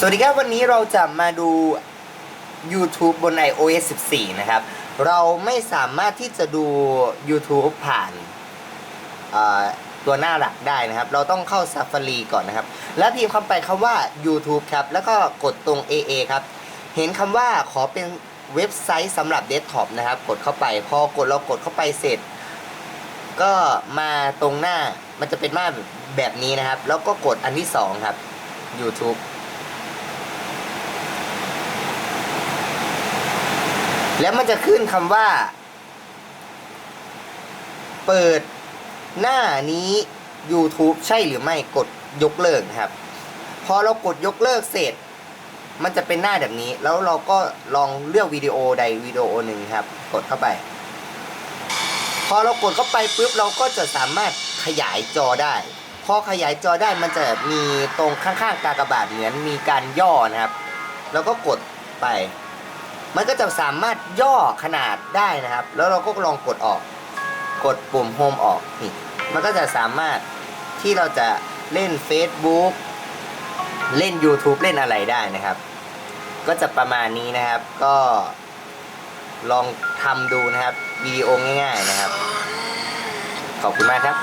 สวัสดีครับ วันนี้เราจะมาดู YouTube บน iOS 14 นะครับ เราไม่สามารถที่จะดู YouTube ผ่านตัวหน้าหลักได้นะครับ เราต้องเข้า Safari ก่อนนะครับ แล้วพิมพ์คำไปคำว่า YouTube ครับ แล้วก็กดตรง AA ครับ เห็นคำว่าขอเป็นเว็บไซต์สำหรับเดสก์ท็อปนะครับ กดเข้าไป พอกดเรากดเข้าไปเสร็จ ก็มาตรงหน้ามันจะเป็นหน้าแบบนี้นะครับ แล้วก็กดอันที่สองครับ YouTube แล้วมันจะขึ้นคำว่า เปิดหน้านี้ YouTube ใช่หรือไม่กดยกเลิกครับ พอเรากดยกเลิกเสร็จ มันจะเป็นหน้าแบบนี้ แล้วเราก็ลองเลือกวิดีโอใดวิดีโอหนึ่งครับ กดเข้าไป พอเรากดเข้าไปปุ๊บเราก็จะสามารถขยายจอได้ พอขยายจอได้มันจะมีตรงข้างๆกากบาทเหมือนมีการย่อนะครับ แล้วก็กดไป มันก็จะสามารถย่อขนาดได้นะครับ แล้วเราก็ลองกดออก กดปุ่มโฮมออกนี่มันก็จะสามารถที่เราจะเล่น Facebook เล่น YouTube เล่นอะไรได้นะครับ ก็จะประมาณนี้นะครับก็ลองทำดูนะครับวิดีโอง่าย ๆนะครับ ขอบคุณมากครับ